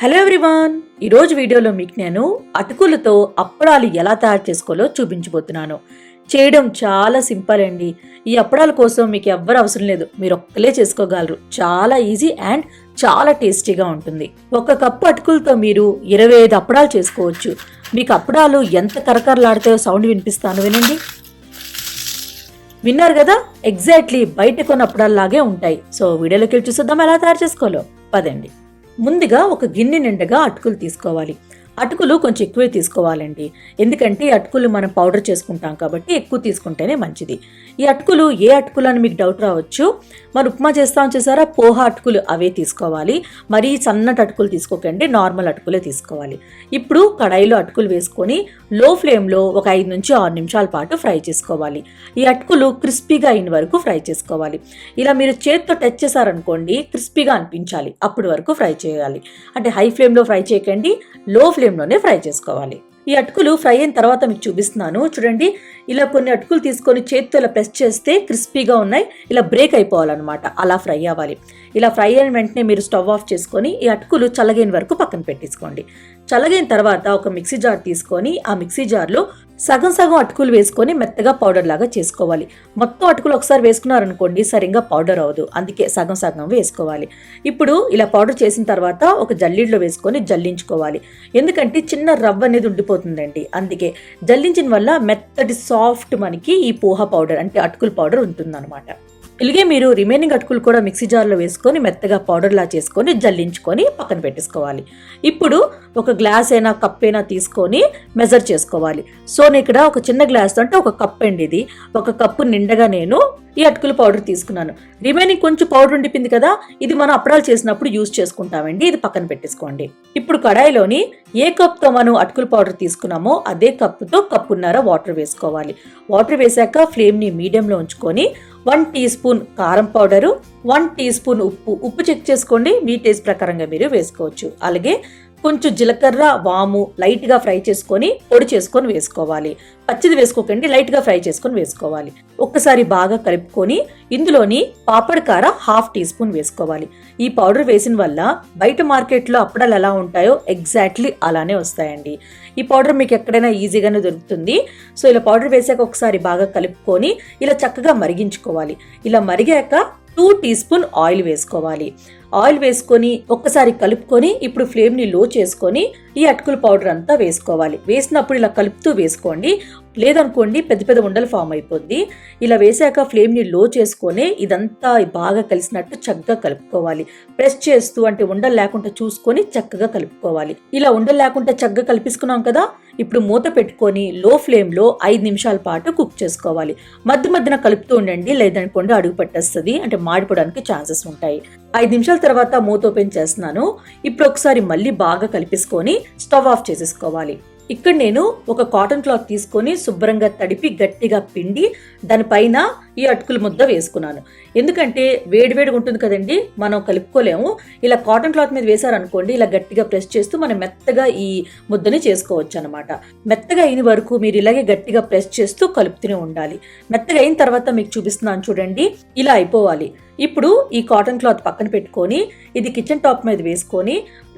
Hello everyone. ఈరోజు వీడియోలో మీకు నేను అటుకులతో అప్పడాలు ఎలా తయారు చేసుకోవాలో చూపించబోతున్నాను. చేయడం చాలా సింపుల్ అండి. ఈ అప్పడాల కోసం మీకు ఎవ్వరు అవసరం లేదు. మీరు ఒక్కలే చేసుకోగలరు. చాలా ఈజీ అండ్ చాలా టేస్టీగా ఉంటుంది. ఒక కప్పు అటుకులతో మీరు ఇరవై ఐదు అప్పడాలు చేసుకోవచ్చు. మీకు అప్పడాలు ఎంత కరకరలాడితాయో సౌండ్ వినిపిస్తాను వినండి. విన్నారు కదా? ఎగ్జాక్ట్లీ బయట కొన్న అప్పడాల్లాగే ఉంటాయి. సో వీడియోలోకి వెళ్ళి చూసేద్దాం ఎలా తయారు చేసుకోవాలో. పదండి. ముందుగా ఒక గిన్నె నిండగా అటుకులు తీసుకోవాలి. అటుకులు కొంచెం ఎక్కువే తీసుకోవాలండి. ఎందుకంటే ఈ అటుకులు మనం పౌడర్ చేసుకుంటాం కాబట్టి ఎక్కువ తీసుకుంటేనే మంచిది. ఈ అటుకులు ఏ అటుకులు అని మీకు డౌట్ రావచ్చు. మరి ఉప్మా చేస్తాం చేసారా? పోహ అటుకులు అవే తీసుకోవాలి. మరీ సన్నటి అటుకులు తీసుకోకండి. నార్మల్ అటుకులే తీసుకోవాలి. ఇప్పుడు కడాయిలో అటుకులు వేసుకొని లో ఫ్లేమ్లో ఒక ఐదు నుంచి ఆరు నిమిషాల పాటు ఫ్రై చేసుకోవాలి. ఈ అటుకులు క్రిస్పీగా అయిన వరకు ఫ్రై చేసుకోవాలి. ఇలా మీరు చేత్తో టచ్ చేశారనుకోండి క్రిస్పీగా అనిపించాలి. అప్పటి వరకు ఫ్రై చేయాలి. అంటే హై ఫ్లేమ్లో ఫ్రై చేయకండి. లో ఫ్లేమ్ ఫ్లేమ్లోనే ఫ్రై చేసుకోవాలి. ఈ అటుకులు ఫ్రై అయిన తర్వాత మీకు చూపిస్తున్నాను. చూడండి ఇలా కొన్ని అటుకులు తీసుకొని చేతితో ఇలా ప్రెస్ చేస్తే క్రిస్పీగా ఉన్నాయి. ఇలా బ్రేక్ అయిపోవాలన్నమాట. అలా ఫ్రై అవ్వాలి. ఇలా ఫ్రై అయిన వెంటనే మీరు స్టవ్ ఆఫ్ చేసుకొని ఈ అటుకులు చల్లగైన వరకు పక్కన పెట్టేసుకోండి. చల్లగైన తర్వాత ఒక మిక్సీ జార్ తీసుకొని ఆ మిక్సీ జార్లో సగం సగం అటుకులు వేసుకొని మెత్తగా పౌడర్ లాగా చేసుకోవాలి. మొత్తం అటుకులు ఒకసారి వేసుకున్నారనుకోండి సరిగ్గా పౌడర్ అవ్వదు. అందుకే సగం సగం వేసుకోవాలి. ఇప్పుడు ఇలా పౌడర్ చేసిన తర్వాత ఒక జల్లీడ్లో వేసుకొని జల్లించుకోవాలి. ఎందుకంటే చిన్న రవ్వ అనేది ఉండిపోతుందండి. అందుకే జల్లించిన వల్ల మెత్తటి సాఫ్ట్ మనకి ఈ పోహా పౌడర్ అంటే అటుకుల పౌడర్ ఉంటుందన్నమాట. ఇలాగే మీరు రిమైనింగ్ అటుకులు కూడా మిక్సీ జార్లో వేసుకొని మెత్తగా పౌడర్లా చేసుకొని జల్లించుకొని పక్కన పెట్టేసుకోవాలి. ఇప్పుడు ఒక గ్లాస్ అయినా కప్ అయినా తీసుకొని మెజర్ చేసుకోవాలి. సో నేను ఇక్కడ ఒక చిన్న గ్లాస్ అంటే ఒక కప్ అండి ఇది. ఒక కప్పు నిండగా నేను ఈ అటుకుల పౌడర్ తీసుకున్నాను. రిమైనింగ్ కొంచెం పౌడర్ ఉండిపోయింది కదా ఇది మనం అప్పడాలు చేసినప్పుడు యూజ్ చేసుకుంటామండి. ఇది పక్కన పెట్టేసుకోండి. ఇప్పుడు కడాయిలోని ఏ కప్తో మనం అటుకుల పౌడర్ తీసుకున్నామో అదే కప్పుతో కప్పున్నర వాటర్ వేసుకోవాలి. వాటర్ వేసాక ఫ్లేమ్ని మీడియంలో ఉంచుకొని వన్ టీ స్పూన్ కారం పౌడరు వన్ టీ స్పూన్ ఉప్పు. ఉప్పు చెక్ చేసుకోండి. మీ టేస్ట్ ప్రకారంగా మీరు వేసుకోవచ్చు. అలాగే కొంచెం జీలకర్ర వాము లైట్గా ఫ్రై చేసుకొని పొడి చేసుకొని వేసుకోవాలి. పచ్చిది వేసుకోకండి లైట్గా ఫ్రై చేసుకొని వేసుకోవాలి. ఒక్కసారి బాగా కలుపుకొని ఇందులోని పాపడ్ కార హాఫ్ టీ స్పూన్ వేసుకోవాలి. ఈ పౌడర్ వేసిన వల్ల బయట మార్కెట్లో అప్పడాలు ఎలా ఉంటాయో ఎగ్జాక్ట్లీ అలానే వస్తాయండి. ఈ పౌడర్ మీకు ఎక్కడైనా ఈజీగానే దొరుకుతుంది. సో ఇలా పౌడర్ వేసాక ఒకసారి బాగా కలుపుకొని ఇలా చక్కగా మరిగించుకోవాలి. ఇలా మరిగాక టూ టీ స్పూన్ ఆయిల్ వేసుకోవాలి. ఆయిల్ వేసుకొని ఒక్కసారి కలుపుకొని ఇప్పుడు ఫ్లేమ్ని లో చేసుకొని ఈ అటుకుల పౌడర్ అంతా వేసుకోవాలి. వేసినప్పుడు ఇలా కలుపుతూ వేసుకోండి. లేదనుకోండి పెద్ద పెద్ద ఉండలు ఫామ్ అయిపోద్ది. ఇలా వేసాక ఫ్లేమ్ని లో చేసుకొని ఇదంతా బాగా కలిసినట్టు చక్కగా కలుపుకోవాలి. ప్రెస్ చేస్తూ అంటే ఉండలు లేకుండా చూసుకొని చక్కగా కలుపుకోవాలి. ఇలా ఉండలు లేకుండా చక్కగా కలిపిసుకున్నాం కదా? ఇప్పుడు మూత పెట్టుకొని లో ఫ్లేమ్లో ఐదు నిమిషాల పాటు కుక్ చేసుకోవాలి. మధ్య మధ్యన కలుపుతూ ఉండండి. లేదనుకోండి అడుగు పట్టేస్తుంది. అంటే మాడిపోవడానికి ఛాన్సెస్ ఉంటాయి. ఐదు నిమిషాల తర్వాత మూత ఓపెన్ చేస్తున్నాను. ఇప్పుడు ఒకసారి మళ్ళీ బాగా కలిపేసుకొని స్టవ్ ఆఫ్ చేసేసుకోవాలి. ఇక్కడ నేను ఒక కాటన్ క్లాత్ తీసుకొని శుభ్రంగా తడిపి గట్టిగా పిండి దానిపైన ఈ అటుకుల ముద్ద వేసుకున్నాను. ఎందుకంటే వేడివేడిగా ఉంటుంది కదండి మనం కలుపుకోలేము. ఇలా కాటన్ క్లాత్ మీద వేశారనుకోండి ఇలా గట్టిగా ప్రెస్ చేస్తూ మనం మెత్తగా ఈ ముద్దని చేసుకోవచ్చు అనమాట మెత్తగా అయిన వరకు మీరు ఇలాగే గట్టిగా ప్రెస్ చేస్తూ కలుపుతూనే ఉండాలి. మెత్తగా అయిన తర్వాత మీకు చూపిస్తున్నాను చూడండి ఇలా అయిపోవాలి. ఇప్పుడు ఈ కాటన్ క్లాత్ పక్కన పెట్టుకొని ఇది కిచెన్ టాప్ మీద వేసుకొని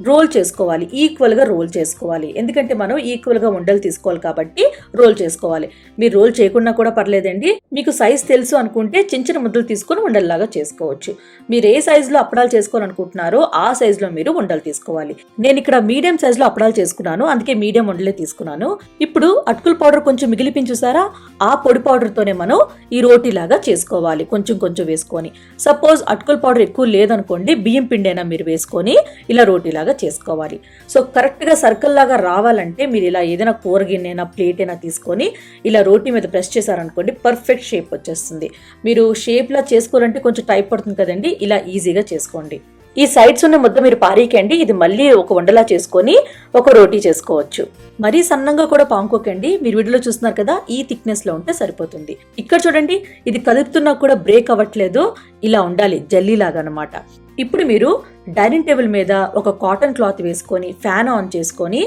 రోల్ చేసుకోవాలి. ఈక్వల్గా రోల్ చేసుకోవాలి. ఎందుకంటే మనం ఈక్వల్గా ఉండలు తీసుకోవాలి కాబట్టి రోల్ చేసుకోవాలి. మీరు రోల్ చేయకుండా కూడా పర్లేదండి. మీకు సైజ్ తెలుసు అనుకుంటే చిన్న చిన్న ముద్దలు తీసుకొని ఉండల్లాగా చేసుకోవచ్చు. మీరు ఏ సైజులో అప్పడాలు చేసుకోవాలనుకుంటున్నారో ఆ సైజులో మీరు ఉండలు తీసుకోవాలి. నేను ఇక్కడ మీడియం సైజులో అప్పడాలు చేసుకున్నాను. అందుకే మీడియం ఉండలే తీసుకున్నాను. ఇప్పుడు అటుకుల పౌడర్ కొంచెం మిగిలిపించి చూసారా? ఆ పొడి పౌడర్తోనే మనం ఈ రోటీలాగా చేసుకోవాలి. కొంచెం కొంచెం వేసుకొని. సపోజ్ అటుకుల పౌడర్ ఎక్కువ లేదనుకోండి బియ్యం పిండి అయినా మీరు వేసుకొని ఇలా రోటీలాగా చేసుకోవాలి. సో కరెక్ట్గా సర్కిల్ లాగా రావాలంటే మీరు ఇలా ఏదైనా కూర గిన్నెనా ప్లేట్ అయినా తీసుకొని ఇలా రోటీ మీద ప్రెస్ చేశారనుకోండి పర్ఫెక్ట్ షేప్ వచ్చేస్తుంది. మీరు షేప్లా చేసుకోవాలంటే కొంచెం టైప్ పడుతుంది కదండి ఇలా ఈజీగా చేసుకోండి. ఈ సైడ్స్ ఉన్న ముద్ద మీరు పారీకండి ఇది మళ్ళీ ఒక వండలా చేసుకొని ఒక రోటీ చేసుకోవచ్చు. మరీ సన్నంగా కూడా పాముకోకండి. మీరు వీడియోలో చూస్తున్నారు కదా ఈ థిక్నెస్లో ఉంటే సరిపోతుంది. ఇక్కడ చూడండి ఇది కలుపుతున్నా కూడా బ్రేక్ అవ్వట్లేదు. ఇలా ఉండాలి జల్లీ లాగా అనమాట ఇప్పుడు మీరు డైనింగ్ టేబుల్ మీద ఒక కాటన్ క్లాత్ వేసుకొని ఫ్యాన్ ఆన్ చేసుకొని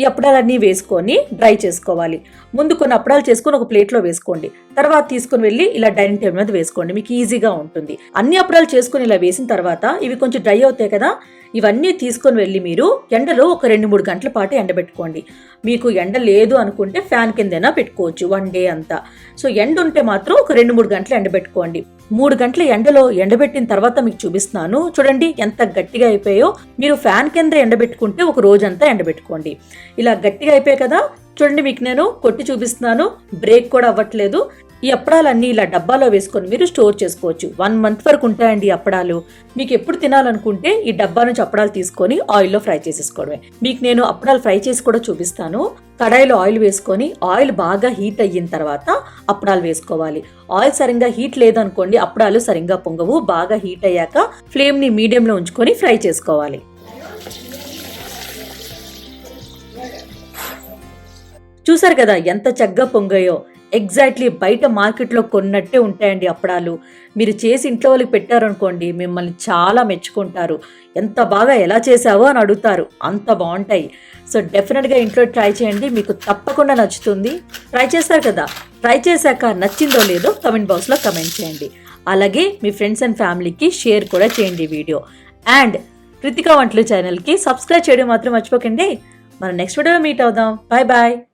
ఈ అప్పడాలన్నీ వేసుకొని డ్రై చేసుకోవాలి. ముందు కొన్ని అప్పడాలు చేసుకొని ఒక ప్లేట్లో వేసుకోండి. తర్వాత తీసుకుని వెళ్ళి ఇలా డైనింగ్ టేబుల్ మీద వేసుకోండి. మీకు ఈజీగా ఉంటుంది. అన్ని అప్పడాలు చేసుకొని ఇలా వేసిన తర్వాత ఇవి కొంచెం డ్రై అవుతాయి కదా ఇవన్నీ తీసుకొని వెళ్ళి మీరు ఎండలో ఒక రెండు మూడు గంటల పాటు ఎండబెట్టుకోండి. మీకు ఎండ లేదు అనుకుంటే ఫ్యాన్ కిందైనా పెట్టుకోవచ్చు వన్ డే అంతా. సో ఎండ ఉంటే మాత్రం ఒక రెండు మూడు గంటలు ఎండబెట్టుకోండి. మూడు గంటల ఎండలో ఎండబెట్టిన తర్వాత మీకు చూపిస్తున్నాను. చూడండి ఎంత గట్టిగా అయిపోయాయో. మీరు ఫ్యాన్ కింద ఎండబెట్టుకుంటే ఒక రోజంతా ఎండబెట్టుకోండి. ఇలా గట్టిగా అయిపోయాయి కదా. చూడండి మీకు నేను కొట్టి చూపిస్తున్నాను. బ్రేక్ కూడా అవ్వట్లేదు. ఈ అప్పడాలన్నీ ఇలా డబ్బాలో వేసుకొని మీరు స్టోర్ చేసుకోవచ్చు. వన్ మంత్ వరకు ఉంటాయండి అప్పడాలు. మీకు ఎప్పుడు తినాలనుకుంటే ఈ డబ్బా నుంచి అప్పడాలు తీసుకొని ఆయిల్లో ఫ్రై చేసేసుకోవడమే. మీకు నేను అప్పడాలు ఫ్రై చేసి కూడా చూపిస్తాను. కడాయిలో ఆయిల్ వేసుకొని ఆయిల్ బాగా హీట్ అయిన తర్వాత అప్పడాలు వేసుకోవాలి. ఆయిల్ సరిగ్గా హీట్ లేదనుకోండి అప్పడాలు సరిగ్గా పొంగవు. బాగా హీట్ అయ్యాక ఫ్లేమ్ని మీడియంలో ఉంచుకొని ఫ్రై చేసుకోవాలి. చూసారు కదా ఎంత చక్కగా పొంగాయో? ఎగ్జాక్ట్లీ బయట మార్కెట్లో కొన్నట్టే ఉంటాయండి అప్పడాలు. మీరు చేసి ఇంట్లో వాళ్ళకి పెట్టారనుకోండి మిమ్మల్ని చాలా మెచ్చుకుంటారు. ఎంత బాగా ఎలా చేసావో అని అడుగుతారు. అంత బాగుంటాయి. సో డెఫినెట్గా ఇంట్లో ట్రై చేయండి. మీకు తప్పకుండా నచ్చుతుంది. ట్రై చేశారు కదా? ట్రై చేశాక నచ్చిందో లేదో కమెంట్ బాక్స్లో కమెంట్ చేయండి. అలాగే మీ ఫ్రెండ్స్ అండ్ ఫ్యామిలీకి షేర్ కూడా చేయండి వీడియో. అండ్ కృతికా వంటలు ఛానల్కి సబ్స్క్రైబ్ చేయడం మాత్రం మర్చిపోకండి. మనం నెక్స్ట్ వీడియోలో మీట్ అవుదాం. Bye bye